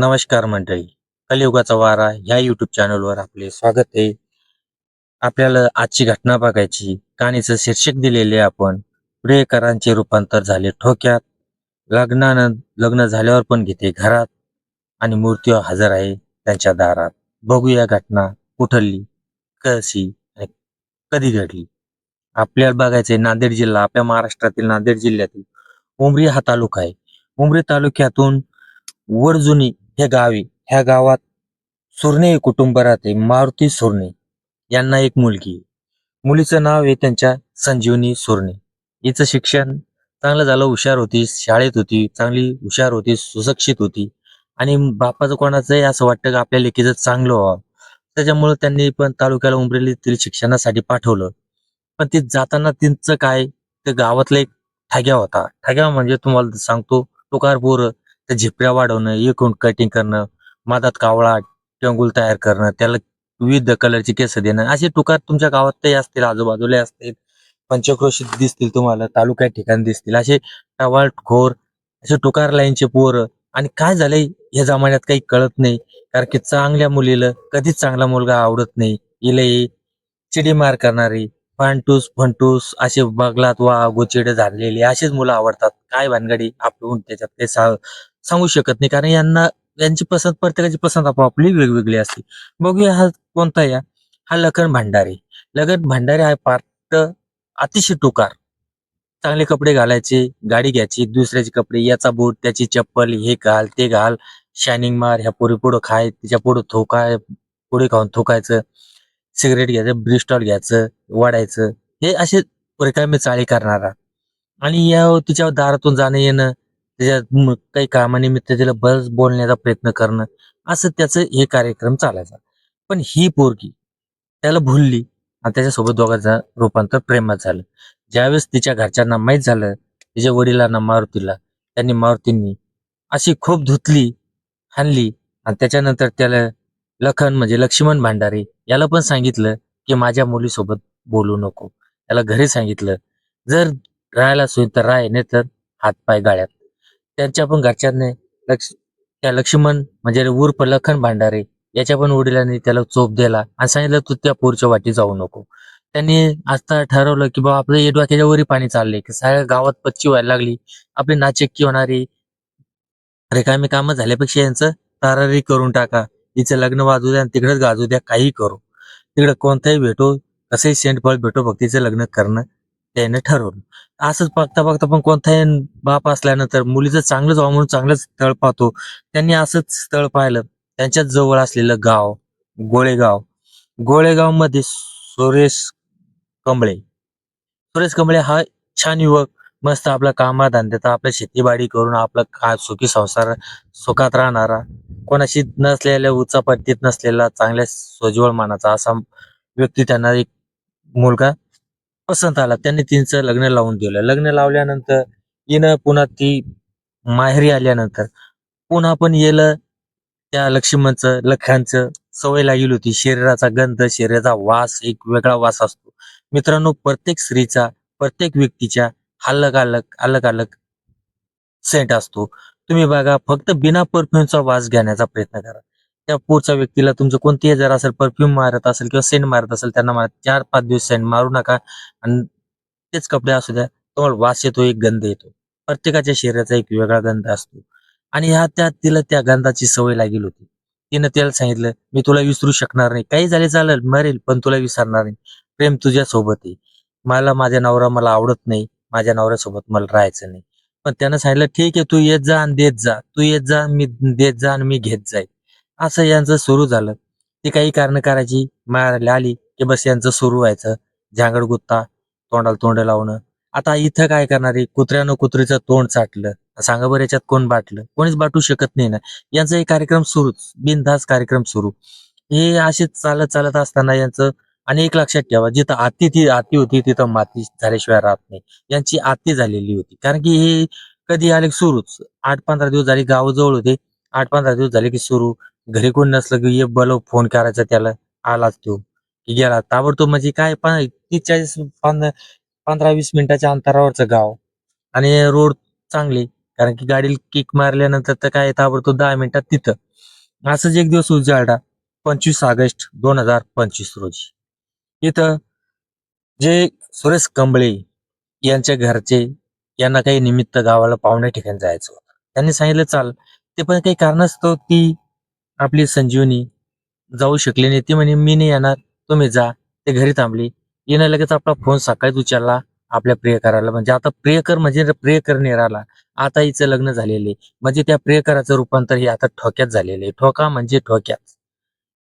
नमस्कार मंडळी. कलियुगाचा वारा ह्या युट्यूब चॅनलवर आपले स्वागत आहे. आपल्याला आजची घटना बघायची. कहाणीचं शीर्षक दिलेले आपण. प्रियकरांचे रूपांतर झाले ठोक्यात. लग्नानं लग्न झाल्यावर पण घेते घरात. आणि मूर्ती हजर आहे त्यांच्या दारात. बघूया घटना कुठली कशी आणि कधी घडली. आपल्याला बघायचंय नांदेड जिल्हा आपल्या महाराष्ट्रातील नांदेड जिल्ह्यातील उमरी हा तालुका आहे. उमरी तालुक्यातून वडजुनी हे गाव आहे ह्या गावात सुर्णे हे कुटुंब राहते मारुती सुर्णे. यांना एक मुलगी मुलीचं नाव आहे त्यांच्या संजीवनी सुर्णे. हिचं शिक्षण चांगलं झालं हुशार होती शाळेत होती चांगली हुशार होती सुशिक्षित होती. आणि बापाचं कोणाचंही असं वाटतं की आपल्या लेकीचं चांगलं व्हावं. त्याच्यामुळे त्यांनी पण तालुक्याला उमरेलीतील शिक्षणासाठी पाठवलं. पण ते जाताना तिचं काय ते गावातला एक ठग्या होता. ठग्या म्हणजे तुम्हाला सांगतो टोकार पोरं त्या झिपऱ्या वाढवणं एकूण कटिंग करणं मधात कावळा टेंगुल तयार करणं त्याला विविध कलरची केस देणं असे टुकार तुमच्या गावातही असतील आजूबाजूला असतील पंचक्रोशीत दिसतील तुम्हाला तालुक्यात ठिकाणी दिसतील असे टवाळ खोर असे टुकार लाईनचे पोरं. आणि काय झालंय या जमान्यात काही कळत नाही कारण की चांगल्या मुलीला कधीच चांगला मुलगा आवडत नाही. इले चिडी मार करणारी फांटूस फंटूस असे बगलात वा गोचिडे झालेले असेच मुलं आवडतात. काय भानगडी आपण त्याच्यात ते सा- सांगू शकत नाही. कारण यांना यांची पसंत प्रत्येकाची पसंत आपापली वेगवेगळी असते. बघूया हा कोणता या हा लखन भांडारे. लखन भांडारे हा पार्ट अतिशय टुकार. चांगले कपडे घालायचे गाडी घ्यायची दुसऱ्याचे कपडे याचा बूट त्याची चप्पल हे घाल ते घाल. शायनिंग मार ह्या पोरी पुढं खाय तिच्या पुढं थोकाय पुढे खाऊन थोकायचं. सिगरेट घ्यायचं ब्रिस्टॉल घ्यायचं वाढायचं. हे असे रिकामे चाळी करणारा. आणि या तिच्या दारातून जाणं येणं त्याच्या काही कामानिमित्त तिला बस बोलण्याचा प्रयत्न करणं असं त्याचं हे कार्यक्रम चालायचा. पण ही पोरगी त्याला भुलली आणि त्याच्यासोबत दोघांचं रूपांतर प्रेमात झालं. ज्यावेळेस तिच्या घरच्यांना माहीत झालं तिच्या वडिलांना मारुतीला त्यांनी मारुतींनी अशी खूप धुतली हाणली आणि त्याच्यानंतर त्याला लखन म्हणजे लक्ष्मण भांडारे याला पण सांगितलं की माझ्या मुलीसोबत बोलू नको. त्याला घरी सांगितलं जर राहायला सोय तर राह नाही तर हातपाय गाळ्यात. त्यांच्या पण घरच्यांनी लक्ष त्या लक्ष्मण म्हणजे उर्फ लखन भांडारे याच्या पण वडिलांनी त्याला चोप दिला आणि सांगितलं तू त्या पोरच्या वाटी जाऊ नको. त्यांनी आता ठरवलं की बाबा आपलं हे वरी पाणी चाललंय की सगळ्या गावात पच्ची व्हायला लागली. आपली नाचक्की होणारी रिकामी कामं झाल्यापेक्षा यांचं तारारी करून टाका. हिचं लग्न वाजू द्या आणि तिकडेच गाजू द्या काही करू. तिकडे कोणताही भेटो कसंही सेंट फळ भेटो भक्तीचं लग्न करणं त्याने ठरवलं. असंच बघता बघता पण कोणताही बाप असल्यानंतर मुलीचं चांगलंच व्हावं म्हणून चांगलंच स्थळ पाहतो. त्यांनी असंच स्थळ पाहिलं. त्यांच्याच जवळ असलेलं गाव गोळेगाव. गोळेगावमध्ये सुरेश कंबळे सुरेश कंबळे हा छान युवक मस्त आपला कामा धंद्यात आपल्या शेतीबाडी करून आपला का सुखी संसार सुखात राहणारा. कोणाशी नसलेल्या उचापत्तीत नसलेला चांगल्या सोज्वळ मानाचा असा व्यक्ती त्यांना एक मुलगा पसंत आला त्यांनी तिचं लग्न लावून दिलं लग्न लावल्यानंतर हिनं पुन्हा ती माहेरी आल्यानंतर पुन्हा पण येलं. त्या लक्ष्मणचं लखांचं सवय लागली होती. शरीराचा गंध शरीराचा वास एक वेगळा वास असतो. मित्रांनो प्रत्येक स्त्रीचा प्रत्येक व्यक्तीच्या अलग अलग अलग अलग सेंट असतो. तुम्ही बघा फक्त बिना परफ्यूमचा वास घेण्याचा प्रयत्न करा. त्या पुढच्या व्यक्तीला तुमचं कोणतेही जर असेल परफ्यूम मारत असेल किंवा सेंट मारत असेल त्यांना मारा. चार पाच दिवस सेंट मारू नका. आणि तेच कपडे असू द्या तुम्हाला वास येतो एक गंध येतो. प्रत्येकाच्या शरीराचा एक वेगळा गंध असतो. आणि ह्या त्या तिला त्या गंधाची सवय लागली होती. तिनं त्याला सांगितलं मी तुला विसरू शकणार नाही. काही झाले चालेल मरेल पण तुला विसरणार नाही. प्रेम तुझ्या सोबत आहे. मला माझ्या नवरा मला आवडत नाही. माझ्या नवऱ्यासोबत मला राहायचं नाही. पण त्यानं सांगितलं ठीक आहे तू येत जा आणि देत जा. तू येत जा मी देत जा आणि मी घेत जाईल. असं यांचं सुरू झालं. ती काही कारण करायची मारायला आली की बस यांचं सुरू व्हायचं. झांगड गुत्ता तोंडाला तोंड लावणं. आता इथं काय करणार आहे कुत्र्यानं कुत्रीचं तोंड चाटलं. सांगा बरं याच्यात कोण बाटलं? कोणीच बाटू शकत नाही ना. यांचा एक कार्यक्रम सुरूच. बिनधास कार्यक्रम सुरू. हे असेच चालत चालत असताना यांचं आणि एक लक्षात ठेवा. जिथं आती ती आती होती तिथं माती झाल्याशिवाय राहत नाही. यांची आती झालेली होती. कारण की हे कधी आले की सुरूच. आठ पंधरा दिवस झाले गावाजवळ होते. आठ पंधरा दिवस झाले की सुरू. घरी कोण नसलं की ये बोलव फोन करायचा त्याला आलाच तो. की गेला ताबडतोब म्हणजे काय पण तीस चाळीस पंधरा पंधरा वीस मिनिटाच्या अंतरावरचं गाव. आणि रोड चांगले कारण की गाडीला किक मारल्यानंतर तर काय ताबडतोब दहा मिनिटात तिथं. असंच एक दिवस उजाडा पंचवीस ऑगस्ट दोन हजार पंचवीस रोजी. इथं जे सुरेश कंबळे यांच्या घरचे यांना काही निमित्त गावाला पाहुण्या ठिकाणी जायचं होतं. त्यांनी सांगितलं चाल. ते पण काही कारणास्तव ती आपली संजीवनी जाऊ शकली नाही. ती म्हणे मी नाही येणार. तुम्ही जा. ते घरी थांबली. येण्या लगेच आपला फोन सकाळीच उचलला आपल्या प्रियकराला. म्हणजे आता प्रियकर म्हणजे प्रियकर नाही राहिला. आता हिचं लग्न झालेले. म्हणजे त्या प्रियकराचं रूपांतर हे आता ठोक्यात झालेले. ठोका म्हणजे ठोक्यात.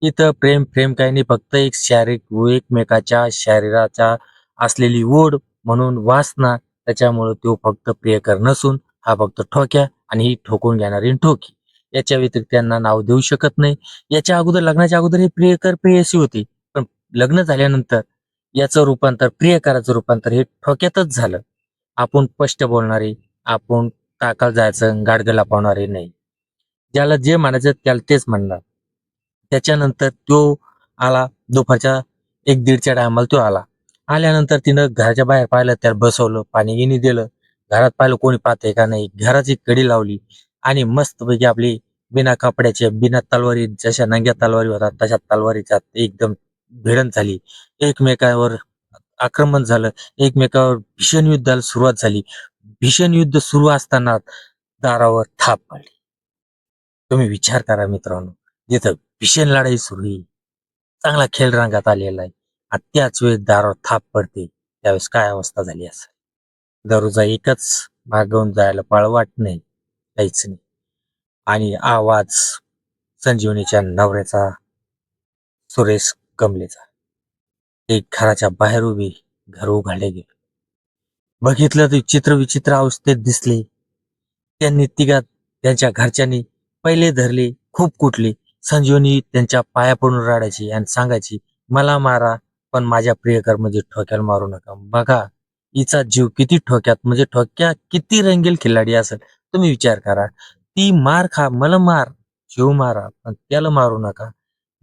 इथं प्रेम प्रेम काही नाही. फक्त एक शारीरिक एकमेकाच्या शरीराच्या असलेली ओढ म्हणून वासना. त्याच्यामुळे तो फक्त प्रियकर नसून हा फक्त ठोक्या आणि ही ठोकून घेणारी ठोकी. याच्या व्यतिरिक्त त्यांना नाव देऊ शकत नाही. याच्या अगोदर लग्नाच्या अगोदर हे प्रियकर प्रेयसी होती. पण लग्न झाल्यानंतर याचं रूपांतर प्रियकराचं रूपांतर हे ठोक्यातच झालं. आपण स्पष्ट बोलणारे आपण टाकाल जायचं गाडगं लपवणारे नाही. ज्याला जे म्हणायचं त्याला तेच म्हणणार. त्याच्यानंतर तो आला दुपारच्या एक दीडच्या टायमाला तो आला. आल्यानंतर तिनं घराच्या बाहेर पाहिलं त्याला बसवलं पाणी गिनी दिलं. घरात पाहिलं कोणी पाहते का नाही घराची कडी लावली. आणि मस्तपैकी आपली बिना कपड्याचे बिना तलवारी जशा नंग्या तलवारी होतात तशा तलवारीच्या एकदम भिडण झाली. एकमेकावर आक्रमण झालं. एकमेकावर भीषण युद्धाला सुरुवात झाली. भीषण युद्ध सुरू असताना दारावर थाप पडली. तुम्ही विचार करा मित्रांनो जिथं भीषण लढाई सुरू आहे चांगला खेळ रंगात आलेला आहे आणि त्याच वेळेस दारावर थाप पडते त्यावेळेस काय अवस्था झाली असं दररोजा एकच मागवून जायला पळवाट नाही काहीच नाही. आणि आवाज संजीवनीच्या नवऱ्याचा सुरेश कमलेचा. एक घराच्या बाहेर उभी घर उघडले गेले. बघितलं तर चित्र विचित्र अवस्थेत दिसले. त्यांनी तिघात त्यांच्या घरच्यांनी पहिले धरले खूप कुटले संजीवनी त्यांच्या पाया पडून राडायची आणि सांगायची मला मारा पण माझ्या प्रियकर म्हणजे ठोक्याला मारू नका. बघा हिचा जीव किती ठोक्यात म्हणजे ठोक्या किती रंगील खिलाडी असेल. तुम्ही विचार करा. ती मार खा मला मार जीव मारा पण त्याला मारू नका.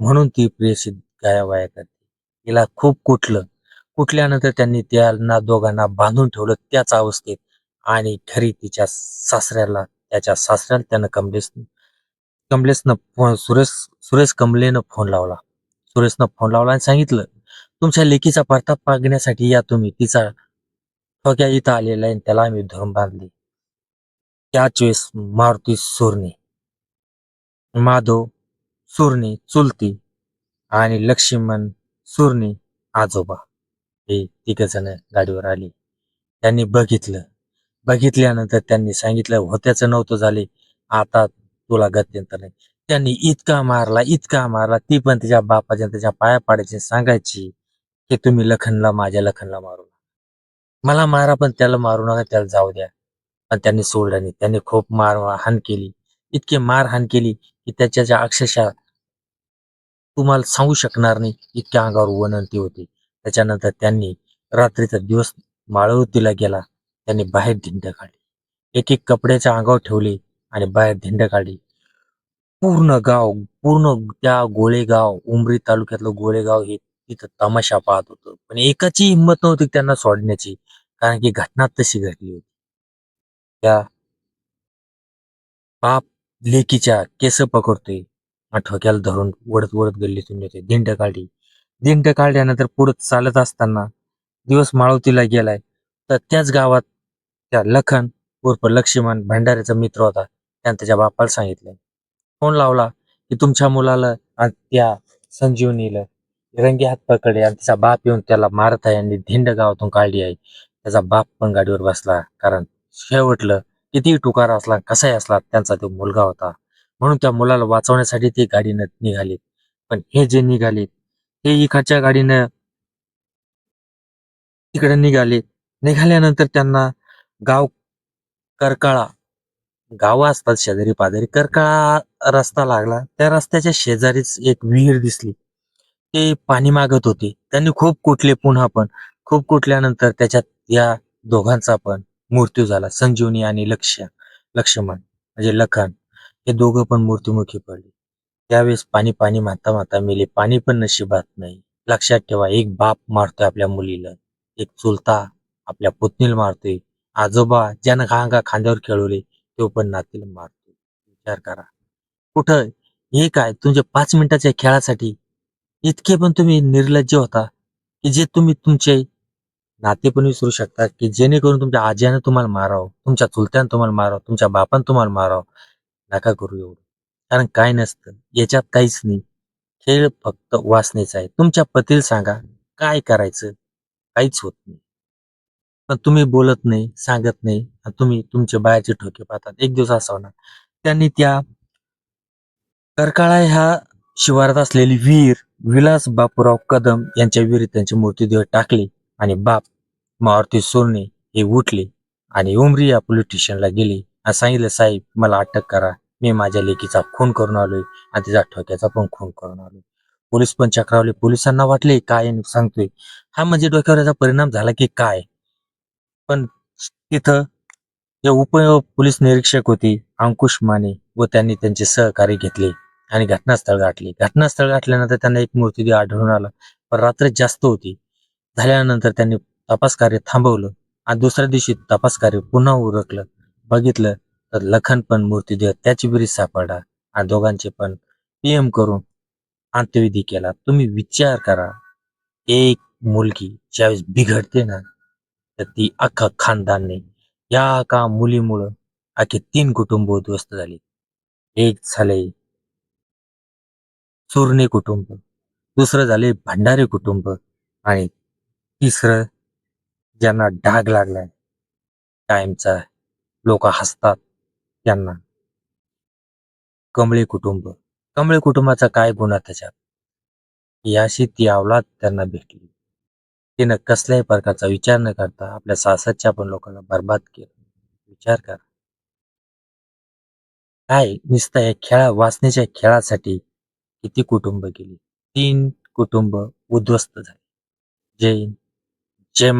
म्हणून ती प्रियसी गायावाया करते तिला खूप कुटलं कुटल्यानंतर त्यांनी त्यांना दोघांना बांधून ठेवलं त्याच अवस्थेत आणि घरी तिच्या सासऱ्याला त्याच्या सासऱ्याला त्यानं कमलेश कमलेशनं फोन सुरेश सुरेश कमलेनं फोन लावला. सुरेशनं फोन लावला आणि सांगितलं तुमच्या लेकीचा परताप मागण्यासाठी या तुम्ही. तिचा ठोक्या इथं आलेला आहे आणि त्याला आम्ही धरून बांधली. त्याच वेळेस मारुती सुरणे. माधव सुरणे चुलती आणि लक्ष्मण सुरणे आजोबा. हे तिघ जण गाडीवर आले. त्यांनी बघितलं. बघितल्यानंतर त्यांनी सांगितलं होत्याचं नव्हतं झाले. आता तुला गत्यंतर नाही. त्यांनी इतका मारला इतका मारला. ती पण तिच्या बापाच्या त्याच्या पाया पाडायची सांगायची की तुम्ही लखनला माझ्या लखनला मारू नका. मला मारा पण त्याला मारू नका त्याला जाऊ द्या. पण त्यांनी सोडलं नाही. त्यांनी खूप मार हान केली. इतकी मारहाण केली की त्याच्या ज्या अक्षरशः तुम्हाला सांगू शकणार नाही इतक्या अंगावर वनंती होती. त्याच्यानंतर त्यांनी रात्रीचा दिवस माळवतीला गेला. त्यांनी बाहेर धिंड काढली. एक एक कपड्याच्या अंगावर ठेवले आणि बाहेर धिंड काढली. पूर्ण गाव पूर्ण त्या गोळेगाव उमरी तालुक्यातलं गोळेगाव हे तिथं तमाशा पाहत होतं. पण एकाची हिंमत नव्हती त्यांना सोडण्याची. कारण की घटना तशी घडली होती. त्या बाप लेकीच्या केस पकडतोय. ठोक्याला धरून वडत वडत गल्लीतून येते दिंड काढली. दिंड काढल्यानंतर पुढे चालत असताना दिवस माळवतीला गेलाय. तर त्याच गावात त्या लखन उर्फ लक्ष्मण भंडाऱ्याचा मित्र होता. त्यानं त्याच्या बापाला सांगितलं. फोन लावला की तुमच्या मुलाला आणि त्या संजीवनीला रंगी हात पकडले आणि तिचा बाप येऊन त्याला मारत आहे आणि धिंड गावातून काढली आहे. त्याचा बाप पण गाडीवर बसला. कारण शेवटलं किती टुकार असला कसाही असला त्यांचा तो मुलगा होता. म्हणून त्या मुलाला वाचवण्यासाठी ते गाडीनं निघाली. पण हे जे निघाले हे इकडच्या गाडीनं तिकडे निघाले. निघाल्यानंतर त्यांना गाव करकाळा गाव असतात शेजारी पाजारी. करकाळा रस्ता लागला. त्या रस्त्याच्या शेजारीच एक विहीर दिसली. ते पाणी मागत होते. त्यांनी खूप कुटले पुन्हा पण खूप कुटल्यानंतर त्याच्यात या दोघांचा पण मृत्यू झाला. संजीवनी आणि लक्ष्य लक्ष्मण म्हणजे लखन हे दोघं पण मृत्युमुखी पडले. त्यावेळेस पाणी पाणी माता माता मेले. पाणी पण नशिबात नाही. लक्षात ठेवा एक बाप मारतोय आपल्या मुलीला. एक चुलता आपल्या पुतणीला मारतोय. आजोबा ज्यानं घांगा खांद्यावर खेळवले तो पण नातीला मारतो विचार करा. कुठं? हे काय? तुमच्या पाच मिनिटाच्या खेळासाठी इतके पण तुम्ही निर्लज्ज होता की जे तुम्ही तुमचे नाते पण विसरू शकता की जेणेकरून तुमच्या आज्यानं तुम्हाला मारावं तुमच्या चुलत्यानं तुम्हाला मारावं तुमच्या बापानं तुम्हाला मारावं. नका करू एवढं. कारण काय नसतं याच्यात काहीच नाही. खेळ फक्त वासनेचा आहे. तुमच्या पतीला सांगा काय करायचं? काहीच होत नाही. पण तुम्ही बोलत नाही सांगत नाही. आणि तुम्ही तुमचे बायाचे ठोके पाहतात. एक दिवस असा होणार. त्यांनी त्या करकाळा ह्या शिवारात असलेली वीर विलास बापूराव कदम यांच्या विहिरीत त्यांची मूर्तीदेह टाकली. आणि बाप मारुती सोरणे हे उठले आणि उमरी या पोलीस स्टेशनला गेले आणि सांगितलं साहेब मला अटक करा. मी माझ्या लेकीचा खून करून आलोय आणि तिचा ठोक्याचा पण खून करून आलोय. पोलीस पण चक्रावले. पोलिसांना वाटले काय सांगतोय हा म्हणजे डोक्यावर याचा परिणाम झाला की काय? पण तिथं जे उप पोलीस निरीक्षक होते अंकुश माने व त्यांनी त्यांचे सहकार्य घेतले आणि घटनास्थळ गाठले. घटनास्थळ गाठल्यानंतर त्यांना एक मूर्ती आढळून आला. पण रात्र जास्त होती. झाल्यानंतर त्यांनी तपास कार्य थांबवलं आणि दुसऱ्या दिवशी तपास कार्य पुन्हा उरकलं. बघितलं तर लखन पण मूर्तीदेह त्याची बिरीज सापडला आणि दोघांचे पण पीएम करून अंत्यविधी केला. तुम्ही विचार करा. एक मुलगी ज्यावेळेस बिघडते ना तर ती अख्खा खानदानने या का मुलीमुळं अख्खे तीन कुटुंब उद्ध्वस्त झाली. एक झाले चुरणे कुटुंब दुसरं झाले भंडारे कुटुंब आणि तिसरं ज्यांना डाग लागलाय कायमचा लोक हसतात त्यांना. कमळे कुटुंब. कमळे कुटुंबाचा काय गुन्हा त्याच्यात? याशी ती अवलाद त्यांना भेटली. तिनं कसल्याही प्रकारचा विचार न करता आपल्या सासरच्या पण लोकांना बर्बाद केलं. विचार कर. काय नुसता या खेळा वाचण्याच्या खेळासाठी किती कुटुंब गेली? तीन कुटुंब उद्ध्वस्त झाले. जैन J